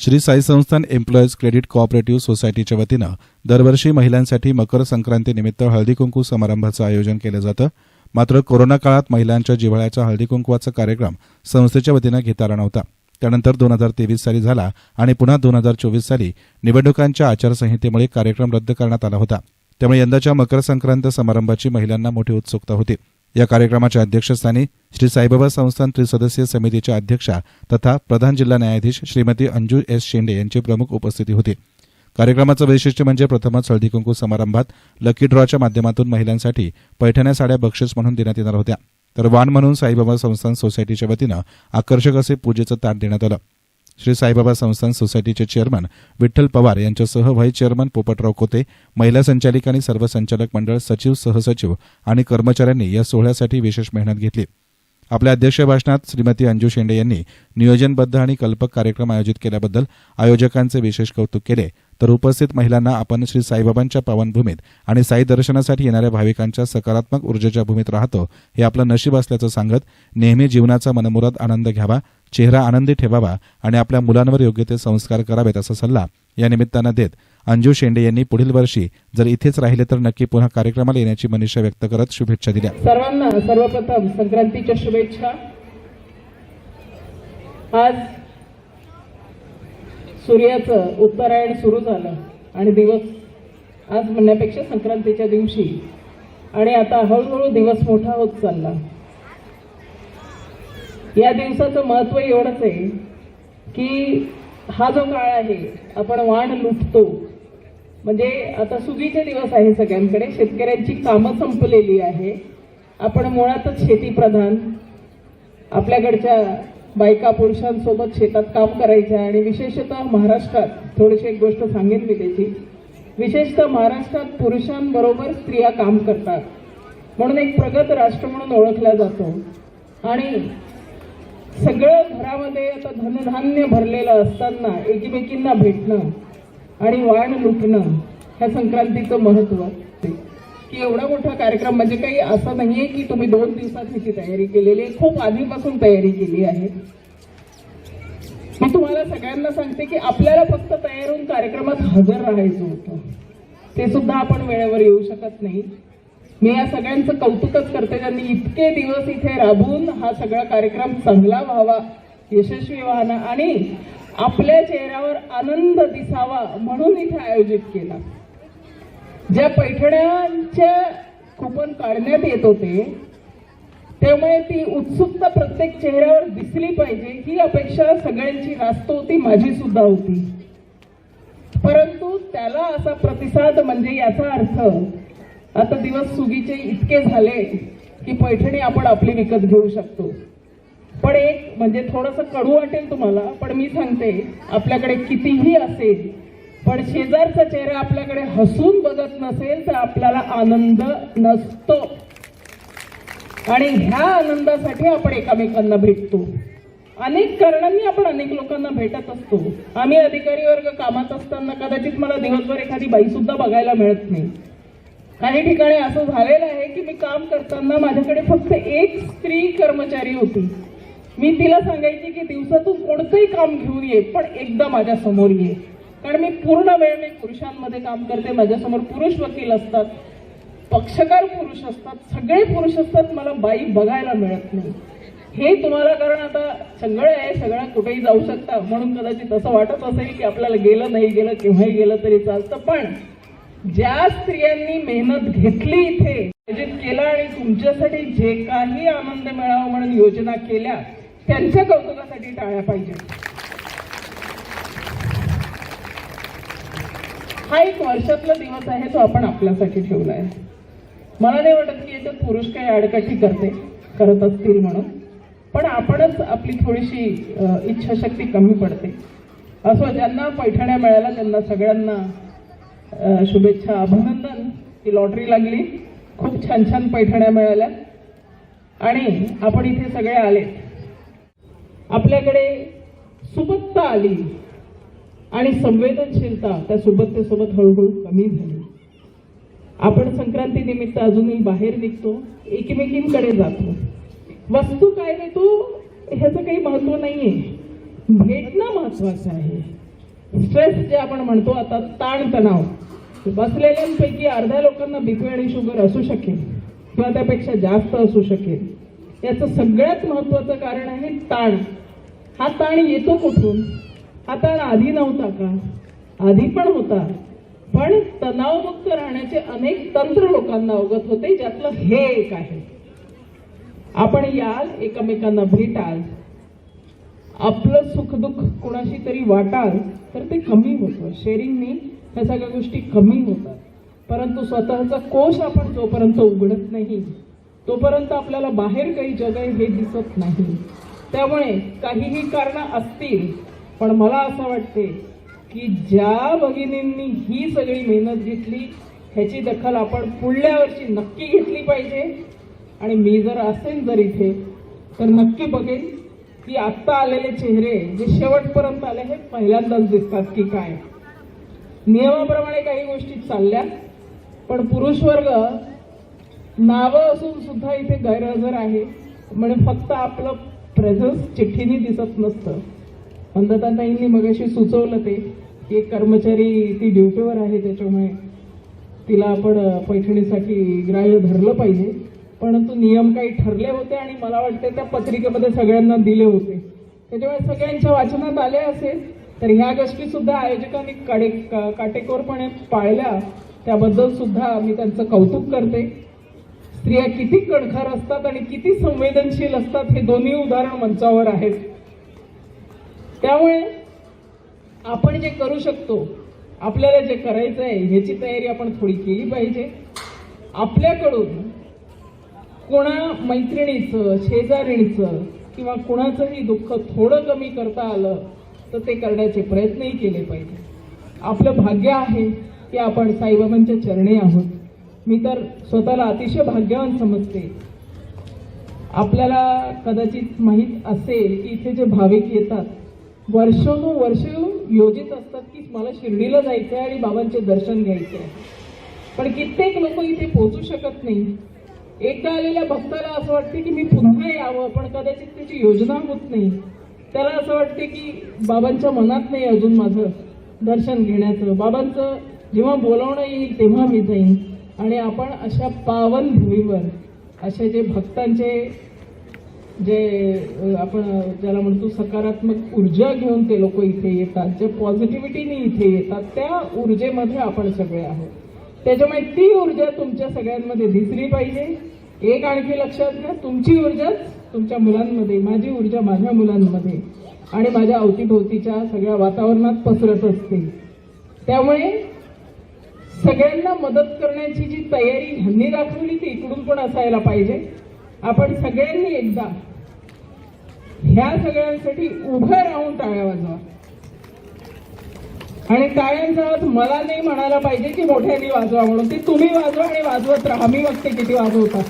श्री साई संस्थान employees credit cooperative सोसायटीच्या वतीनं दरवर्षी महिलांसाठी मकर संक्रांतीनिमित्त हळदीकुंकू समारंभाचं आयोजन केलं जातं. मात्र कोरोना काळात महिलांच्या जिव्हाळ्याचा हळदीकुंकवाचा कार्यक्रम संस्थेच्या वतीनं घेता आला नव्हता. त्यानंतर दोन हजार तेवीस साली झाला आणि पुन्हा दोन हजार चोवीस साली निवडणुकांच्या आचारसंहितेमुळे कार्यक्रम रद्द करण्यात आला होता. त्यामुळे यंदाच्या मकर संक्रांत समारंभाची महिलांना मोठी उत्सुकता होती. या कार्यक्रमाच्या अध्यक्षस्थानी श्री साईबाबा संस्थान त्रिसदस्यीय समितीच्या अध्यक्षा तथा प्रधान जिल्हा न्यायाधीश श्रीमती अंजू एस शेंडे यांची प्रमुख उपस्थिती होती. कार्यक्रमाचं वैशिष्ट्य म्हणजे प्रथमच हळदी कुंकू समारंभात लकी ड्रॉच्या माध्यमातून महिलांसाठी पैठण्या साड्या बक्षीस म्हणून देण्यात येणार होत्या. तर वाण म्हणून साईबाबा संस्थान सोसायटीच्या वतीनं आकर्षक असे पूजेचं ताट देण्यात आलं. श्री साईबाबा संस्थान सोसायटीचे चेअरमन विठ्ठल पवार यांच्यासह व्हाईस चेअरमन पोपटराव कोते महिला संचालिक आणि सर्व संचालक मंडळ सचिव सहसचिव आणि कर्मचाऱ्यांनी या सोहळ्यासाठी विशेष मेहनत घेतली. आपल्या अध्यक्ष भाषणात श्रीमती अंजू शेंडे यांनी नियोजनबद्ध आणि कल्पक कार्यक्रम आयोजित केल्याबद्दल आयोजकांचे विशेष कौतुक केले. तर उपस्थित महिलांना आपण श्री साईबाबांच्या पावनभूमीत आणि साई दर्शनासाठी येणाऱ्या भाविकांच्या सकारात्मक ऊर्जेच्या भूमीत राहतो हे आपलं नशीब असल्याचं सांगत नेहमी जीवनाचा मनमुराद आनंद घ्यावा चेहरा आनंदी ठेवावा आणि आपल्या मुलांवर योग्य ते संस्कार करावेत असा सल्ला या निमित्तानं देत अंजू शेंडे यांनी पुढील वर्षी जर इथेच राहिले तर नक्की पुन्हा कार्यक्रमाला येण्याची मनीषा व्यक्त करत शुभेच्छा दिल्या. सर्वांना सर्वप्रथम संक्रांतीच्या शुभेच्छा. आज सूर्याचं उत्तरायण सुरू झालं आणि दिवस आज म्हणण्यापेक्षा संक्रांतीच्या दिवशी. आणि आता हळूहळू दिवस मोठा होत चालला. या दिवसाचं महत्त्व एवढंच आहे की हा जो काळ आहे आपण वाण लुटतो. म्हणजे आता सुगीचे दिवस आहे सगळ्यांकडे. शेतकऱ्यांची कामं संपलेली आहे. आपण मुळातच शेतीप्रधान. आपल्याकडच्या बायका पुरुषांसोबत शेतात काम करायच्या आणि विशेषतः महाराष्ट्रात थोडीशी एक गोष्ट सांगेन मी त्याची. विशेषतः महाराष्ट्रात पुरुषांबरोबर स्त्रिया काम करतात. म्हणून एक प्रगत राष्ट्र म्हणून ओळखला जातो. आणि सगळं घरामध्ये आता धनधान्य भरलेलं असताना एकमेकींना भेटणं आणि वाण लुटणं ह्या संक्रांतीचं महत्त्व की एवढा मोठा कार्यक्रम म्हणजे काही असं नाहीये की तुम्ही दोन दिवसात ह्याची तयारी केलेली आहे खूप आधीपासून तयारी केली आहे. मी तुम्हाला सगळ्यांना सांगते की आपल्याला फक्त तयार होऊन कार्यक्रमात हजर राहायचं होतं. ते सुद्धा आपण वेळेवर येऊ शकत नाही. मी या सगळ्यांचं कौतुकच करते त्यांनी इतके दिवस इथे राबून हा सगळा कार्यक्रम चांगला व्हावा यशस्वी व्हावा आणि आपल्या चेहऱ्यावर आनंद दिसावा म्हणून इथे आयोजित केला. ज्या पैठण्यांच्या कुपन काढण्यात येत होते त्यामुळे ती उत्सुकता प्रत्येक चेहऱ्यावर दिसली पाहिजे. ही अपेक्षा सगळ्यांची रास्त होती माझी सुद्धा होती. परंतु त्याला असा प्रतिसाद म्हणजे याचा अर्थ आता दिवस सुगीचे इतके झाले की पैठणी आपण आपली विकत घेऊ शकतो. पण एक म्हणजे थोडंसं कडू वाटेल तुम्हाला पण मी सांगते आपल्याकडे कितीही असेल पण शेजारचा चेहरा आपल्याकडे हसून बघत नसेल तर आपल्याला आनंद नसतो. आणि ह्या आनंदासाठी आपण एकामेकांना भेटतो. अनेक कारणांनी आपण अनेक लोकांना भेटत असतो. आम्ही अधिकारी वर्ग कामात असताना कदाचित मला दिवसभर एखादी बाई सुद्धा बघायला मिळत नाही. काही ठिकाणी असं झालेलं आहे की मी काम करताना माझ्याकडे फक्त एक स्त्री कर्मचारी होती. मी तिला सांगायची की दिवसातून कोणतंही काम घेऊन ये पण एकदा माझ्यासमोर ये. कारण मी पूर्ण वेळ मी पुरुषांमध्ये काम करते माझ्यासमोर पुरुष वकील असतात पक्षकार पुरुष असतात सगळे पुरुष असतात मला बाई बघायला मिळत नाही. हे तुम्हाला कारण आता सगळं आहे सगळं कुठेही जाऊ शकता. म्हणून कदाचित असं वाटत असेल की आपल्याला गेलं नाही गेलं केव्हाही गेलं तरी चालतं. पण ज्या स्त्रियांनी मेहनत घेतली इथे आयोजित केलं आणि तुमच्यासाठी जे काही आनंद मिळावा म्हणून योजना केल्या त्यांच्या कौतुकासाठी टाळ्या पाहिजे. हा एक वर्षातला दिवस आहे तो आपण आपल्यासाठी ठेवला आहे मला नाही वाटत की याच्यात पुरुष काही आडकाठी करते करत असतील म्हणून. पण आपणच आपली थोडीशी इच्छाशक्ती कमी पडते. असं ज्यांना पैठण्या मिळाल्या त्यांना सगळ्यांना शुभेच्छा अभिनंदन. की लॉटरी लागली. खूप छान छान पैठण्या मिळाल्या. आणि आपण इथे सगळे आले आपल्याकडे सुबत्ता आली आणि संवेदनशीलता त्या सुबत्तेसोबत हळूहळू कमी झाली. आपण संक्रांती निमित्त अजूनही बाहेर निघतो एकमेकींकडे जातो. वस्तू काय देतो ह्याचं काही महत्त्व नाहीये. भेटणं महत्वाचं आहे. स्ट्रेस जे आपण म्हणतो आता ताणतणाव. बसलेल्यांपैकी अर्ध्या लोकांना बीपी आणि शुगर असू शकेल किंवा त्यापेक्षा जास्त असू शकेल. याचं सगळ्यात महत्वाचं कारण आहे ताण. हा ताण येतो कुठून? हा ताण आधी नव्हता का? आधी पण होता. पण तणावमुक्त राहण्याचे अनेक तंत्र लोकांना अवगत होते ज्यातलं हे एक आहे. आपण याल एकमेकांना भेटाल. आपलं सुखदुःख कोणाशी तरी वाटाल तर ते कमी होतं. शेअरिंगनी ह्या सगळ्या गोष्टी कमी होतात. परंतु स्वतःचा कोश आपण जोपर्यंत उघडत नाही तोपर्यंत आपल्याला बाहेर काही जग आहे हे दिसत नाही. त्यामुळे काहीही कारणं असतील पण मला असं वाटते की ज्या भगिनींनी ही सगळी मेहनत घेतली ह्याची दखल आपण पुढल्या वर्षी नक्की घेतली पाहिजे. आणि मी जर असेल जर इथे तर नक्की बघेन की आत्ता आलेले चेहरे जे शेवटपर्यंत आले हे पहिल्यांदाच दिसतात की काय. नियमाप्रमाणे काही गोष्टी चालल्या पण पुरुष वर्ग नावं असून सुद्धा इथे गैरहजर आहे. म्हणजे फक्त आपलं प्रेझन्स चिठ्ठीने दिसत नसतं. अंधताताईंनी मगाशी सुचवलं ते की एक कर्मचारी ती ड्युटीवर आहे त्याच्यामुळे तिला आपण पैठणीसाठी ग्राह्य धरलं पाहिजे. परंतु नियम काही ठरले होते आणि मला वाटते त्या पत्रिकेमध्ये सगळ्यांना दिले होते. त्याच्यामुळे सगळ्यांच्या वाचनात आले असेल तर ह्या गोष्टी सुद्धा आयोजकांनी काडे का- काटेकोरपणे पाळल्या. त्याबद्दल सुद्धा मी त्यांचं कौतुक करते. स्त्रिया किती कणखर असतात आणि किती संवेदनशील असतात हे दोन्ही उदाहरण मंचावर आहेत. त्यामुळे आपण जे करू शकतो आपल्याला जे करायचं आहे ह्याची तयारी आपण थोडी केली पाहिजे. आपल्याकडून कोणा मैत्रिणीचं शेजारीणीचं किंवा कोणाचंही दुःख थोडं कमी करता आलं तर ते करण्याचे प्रयत्नही केले पाहिजे. आपलं भाग्य आहे की आपण साईबाबांच्या चरणी आहोत. मी तर स्वतःला अतिशय भाग्यवान समजते. आपल्याला कदाचित माहीत असेल की इथे जे भाविक येतात वर्षानुवर्ष योजित असतात की मला शिर्डीला जायचं आहे आणि बाबांचे दर्शन घ्यायचे आहे पण कित्येक लोक इथे पोहोचू शकत नाही. एकदा आलेल्या भक्ताला असं वाटते की मी पुन्हा यावं पण कदाचित त्याची योजना होत नाही. त्याला असं वाटते की बाबांच्या मनात नाही अजून माझं दर्शन घेण्याचं. बाबांचं जेव्हा बोलावणं येईल तेव्हा मी जाईन. आणि आपण अशा पावन भूमीवर असे जे भक्तांचे जे आपण ज्याला म्हणतो सकारात्मक ऊर्जा घेऊन ते लोक इथे येतात जे पॉझिटिव्हिटीने इथे येतात त्या ऊर्जेमध्ये आपण सगळे आहोत. त्याच्यामुळे ती ऊर्जा तुमच्या सगळ्यांमध्ये दिसली पाहिजे. एक आणखी लक्षात घ्या तुमची ऊर्जाच तुमच्या मुलांमध्ये माझी ऊर्जा माझ्या मुलांमध्ये आणि माझ्या अवतीभोवतीच्या सगळ्या वातावरणात पसरत असते. त्यामुळे सगळ्यांना मदत करण्याची जी तयारी ह्यांनी दाखवली ती इकडून पण असायला पाहिजे. आपण सगळ्यांनी एकदा ह्या सगळ्यांसाठी उभं राहून टाळ्या वाजवा. आणि टाळ्यांचा आवाज मला नाही म्हणायला पाहिजे की मोठ्यांनी वाजवा म्हणून. ती तुम्ही वाजवा आणि वाजवत राहा. मी बघते किती वाजवता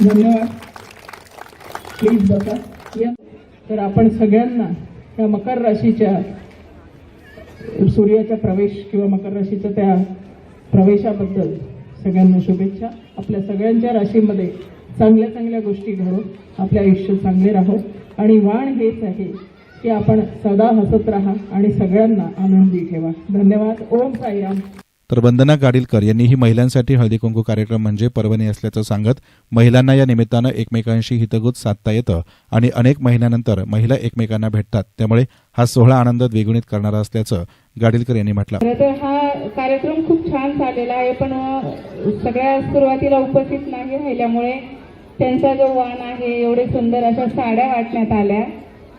धन्यवाद. प्लीज बघा. या. तर आपण सगळ्यांना या मकर राशीच्या सूर्याचा प्रवेश किंवा मकर राशीच्या त्या प्रवेशाबद्दल सगळ्यांना शुभेच्छा. आपल्या सगळ्यांच्या राशीमध्ये चांगल्या चांगल्या गोष्टी घडो आपले आयुष्य चांगले राहो. आणि वाण हेच आहे की आपण सदा हसत राहा आणि सगळ्यांना आनंदी ठेवा. धन्यवाद. ओम साईराम. तर वंदना गाडीलकर यांनीही महिलांसाठी हळदी कुंकू कार्यक्रम म्हणजे पर्वणी असल्याचं सांगत महिलांना या निमित्तानं एकमेकांशी हितगुत साधता येतं आणि अनेक महिन्यानंतर महिला एकमेकांना भेटतात. त्यामुळे हा सोहळा आनंद द्विगुणित करणारा असल्याचं गाडीलकर यांनी म्हटलं. हा कार्यक्रम खूप छान चाललेला आहे पण सगळ्या सुरुवातीला उपस्थित नाही राहिल्यामुळे त्यांचा जो वाण आहे एवढे सुंदर अशा साड्या वाटण्यात आल्या.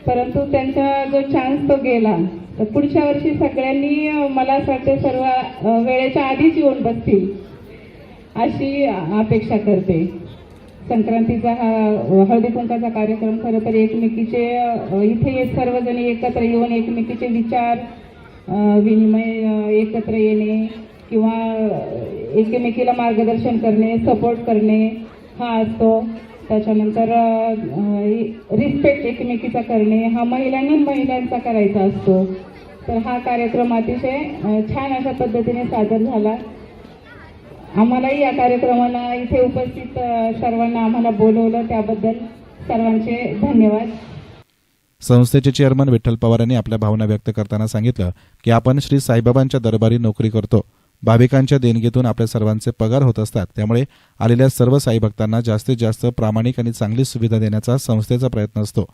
परंतु त्यांचा जो चान्स तो गेला. पुढच्या वर्षी सगळ्यांनी मला असं वाटतं सर्व वेळेच्या आधीच येऊन बसतील अशी अपेक्षा करते. संक्रांतीचा हा हळदी कुंकाचा कार्यक्रम खरं तर एकमेकीचे इथे ये- सर्वजण एकत्र येऊन एकमेकीचे विचार विनिमय एकत्र येणे किंवा एकमेकीला मार्गदर्शन करणे सपोर्ट करणे हा असतो. त्याच्यानंतर रिस्पेक्ट एकमेकीचा करणे हा महिलांनी महिलांचा करायचा असतो. तर हा कार्यक्रम अतिशय छान अशा पद्धतीने सादर झाला. आम्हालाही या कार्यक्रमाला इथे उपस्थित सर्वांना आम्हाला बोलवलं. त्याबद्दल सर्वांचे धन्यवाद. संस्थेचे चेअरमन विठ्ठल पवार यांनी आपल्या भावना व्यक्त करताना सांगितलं की आपण श्री साईबाबांच्या दरबारी नोकरी करतो. भाविकांच्या देणगीतून आपल्या सर्वांचे पगार होत असतात. त्यामुळे आलेल्या सर्व साई भक्तांना जास्तीत जास्त प्रामाणिक आणि चांगली सुविधा देण्याचा संस्थेचा प्रयत्न असतो.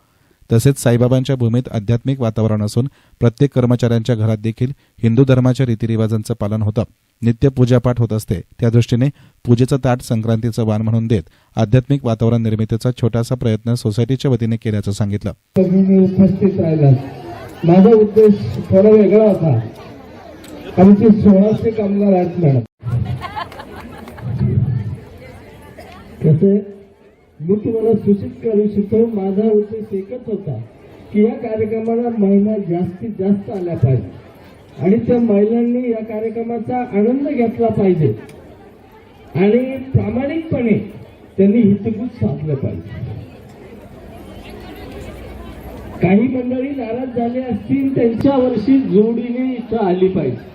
तसेच साईबाबांच्या भूमीत आध्यात्मिक वातावरण असून प्रत्येक कर्मचाऱ्यांच्या घरात देखील हिंदू धर्माच्या रीतिरिवाजांचं पालन होतं. नित्य पूजापाठ होत असते. त्या दृष्टीने पूजेचं ताट संक्रांतीचं वाण म्हणून देत आध्यात्मिक वातावरण निर्मितीचा छोटासा प्रयत्न सोसायटीच्या वतीने केल्याचं सांगितलं. उपस्थित माझा उद्देश थोडा वेगळा होता. आमचे सोळाशे कामगार आहेत मॅडम. मी तुम्हाला सूचित करू इच्छितो माझा उद्देश एकच होता की या कार्यक्रमाला महिला जास्तीत जास्त आल्या पाहिजे. आणि त्या महिलांनी या कार्यक्रमाचा आनंद घेतला पाहिजे. आणि प्रामाणिकपणे त्यांनी हितगुज साधलं पाहिजे. काही मंडळी नाराज झाले असतील त्यांच्या वर्षी जोडीने इथं आली पाहिजे.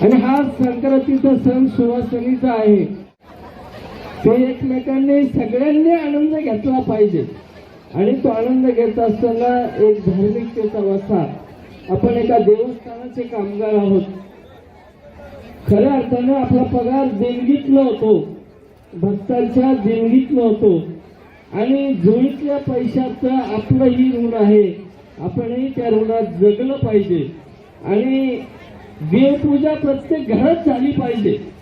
आणि हा संक्रांतीचा सण सुवासनीचा आहे. ते एकमेकांनी सगळ्यांनी आनंद घेतला पाहिजे. आणि तो आनंद घेत असताना एक धार्मिकतेचा वसा आपण एका देवस्थानाचे कामगार आहोत. खऱ्या अर्थानं आपला पगार देणगीतला होतो. भक्तांच्या देणगीतला होतो. आणि जुळीतल्या पैशाचं आपलंही ऋण आहे. आपणही त्या ऋणात जगलं पाहिजे. आणि देवपूजा प्रत्येक घरात झाली पाहिजे.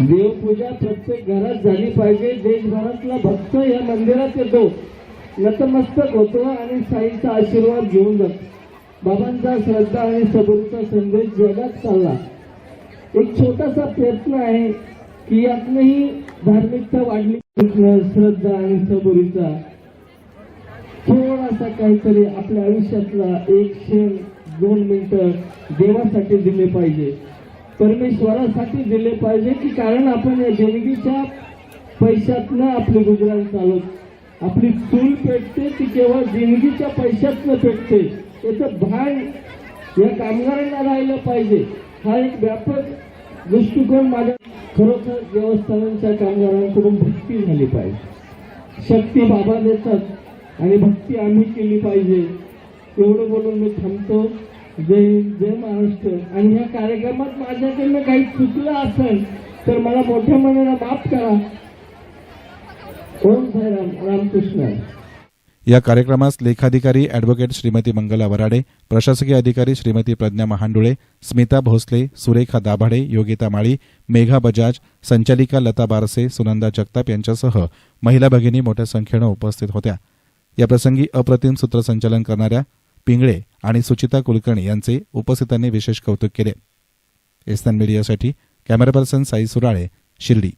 देवपूजा प्रत्येक घरात झाली पाहिजे. देशभरातला भक्त या मंदिरात येतो नतमस्तक होतो आणि साईंचा आशीर्वाद घेऊन जातो. बाबांचा श्रद्धा आणि सबूतचा संदेश जगात चालला. एक छोटासा प्रयत्न आहे की यातनंही धार्मिकता वाढली. श्रद्धा आणि सबुरीचा थोडासा काहीतरी आपल्या आयुष्यातला एक क्षण दोन मिनिटं देवासाठी दिले पाहिजे. परमेश्वरासाठी दिले पाहिजे की कारण आपण या देणगीच्या पैशातनं आपली गुजरात चालत आपली चूल पेटते ती केवळ देणगीच्या पैशातनं पेटते. याचं भान या कामगारांना राहिलं पाहिजे. हा एक व्यापक दृष्टिकोन माझ्या खरोखर देवस्थानांच्या कामगारांकडून भक्ती झाली पाहिजे. शक्ती बाबा देतात आणि भक्ती आम्ही केली पाहिजे. एवढं बोलून मी थांबतो. जय जय महाराष्ट्र. आणि ह्या कार्यक्रमात माझ्याकडनं काही चुकलं असेल तर मला मोठ्या मनाला माफ करा. ओम साईराम रामकृष्ण. या कार्यक्रमास लेखाधिकारी अॅडव्होकेट श्रीमती मंगला वराडे प्रशासकीय अधिकारी श्रीमती प्रज्ञा महांडुळे स्मिता भोसले सुरेखा दाभाडे योगिता माळी मेघा बजाज संचालिका लता बारसे सुनंदा जगताप यांच्यासह महिला भगिनी मोठ्या संख्येनं उपस्थित होत्या. याप्रसंगी अप्रतिम सूत्रसंचालन करणाऱ्या पिंगळे आणि सुचिता कुलकर्णी यांचे उपस्थितांनी विशेष कौतुक केले. एस्तान मीडियासाठी कॅमेरा पर्सन साई सुराळे शिर्डी.